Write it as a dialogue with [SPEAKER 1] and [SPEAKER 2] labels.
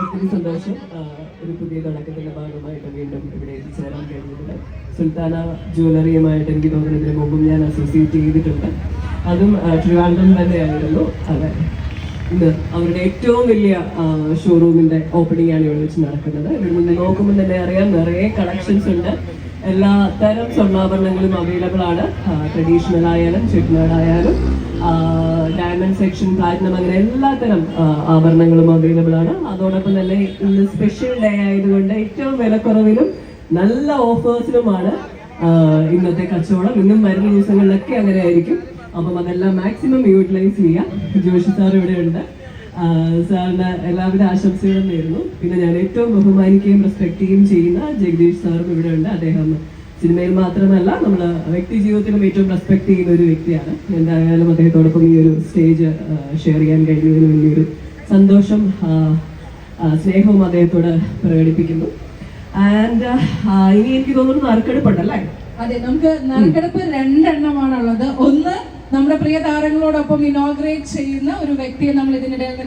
[SPEAKER 1] ഒത്തിരി സന്തോഷം. ഒരു പുതിയ തുടക്കത്തിന്റെ ഭാഗമായിട്ട് വീണ്ടും ഇവിടെ എത്തിച്ചേരാൻ കഴിഞ്ഞിട്ടുണ്ട്. സുൽത്താന ജ്വല്ലറിയുമായിട്ട് എനിക്ക് തോന്നുന്നു ഇതിന് മുമ്പും ഞാൻ അസോസിയേറ്റ് ചെയ്തിട്ടുണ്ട്. അതും ട്രിവാൻഡ്രം തന്നെയായിരുന്നു. അതെ. ഇന്ന് അവരുടെ ഏറ്റവും വലിയ ഷോറൂമിന്റെ ഓപ്പണിംഗ് ആണ് ഇവിടെ വെച്ച് നടക്കുന്നത്. ഇവിടെ നിന്ന് നോക്കുമ്പോൾ തന്നെ അറിയാം നിറയെ കളക്ഷൻസ് ഉണ്ട്. എല്ലാ തരം സ്വർണാഭരണങ്ങളും അവൈലബിൾ ആണ്. ട്രഡീഷണൽ ആയാലും ചെട്ടിനാട് ആയാലും ഡയമണ്ട് സെക്ഷൻ പ്ലാറ്റിനം അങ്ങനെ എല്ലാ തരം ആഭരണങ്ങളും അവൈലബിൾ ആണ്. അതോടൊപ്പം തന്നെ ഇന്ന് സ്പെഷ്യൽ ഡേ ആയതുകൊണ്ട് ഏറ്റവും വിലക്കുറവിലും നല്ല ഓഫേഴ്സിലുമാണ് ഇന്നത്തെ കച്ചവടം. ഇന്നും വരുന്ന ദിവസങ്ങളിലൊക്കെ അങ്ങനെ ആയിരിക്കും. അപ്പം അതെല്ലാം മാക്സിമം യൂട്ടിലൈസ് ചെയ്യാം. ജോഷി സാർ ഇവിടെ ഉണ്ട് സാറിന് എല്ലാവിധ ആശംസകളും നേരുന്നു. പിന്നെ ഞാൻ ഏറ്റവും ബഹുമാനിക്കുകയും റെസ്പെക്ട് ചെയ്യുകയും ചെയ്യുന്ന ജഗദീഷ് സാറും ഇവിടെ ഉണ്ട്. അദ്ദേഹം സിനിമയിൽ മാത്രമല്ല നമ്മൾ വ്യക്തി ജീവിതത്തിലും ഏറ്റവും റെസ്പെക്ട് ചെയ്യുന്ന ഒരു വ്യക്തിയാണ്. എന്തായാലും അദ്ദേഹത്തോടൊപ്പം ഈ ഒരു സ്റ്റേജ് ഷെയർ ചെയ്യാൻ കഴിഞ്ഞതിന് വലിയൊരു സന്തോഷം സ്നേഹവും അദ്ദേഹത്തോട് പ്രകടിപ്പിക്കുന്നു. ആൻഡ് ഇനി എനിക്ക് തോന്നുന്നു നറുക്കെടുപ്പുണ്ടല്ലേ
[SPEAKER 2] അതെ നമുക്ക് നറുക്കെടുപ്പ് രണ്ടെണ്ണമാണുള്ളത്. ഒന്ന് നമ്മുടെ പ്രിയ താരങ്ങളോടൊപ്പം ഇനോഗ്രേറ്റ് ചെയ്യുന്ന ഒരു വ്യക്തിയെ നമ്മൾ ഇതിനിടയിൽ നിന്ന്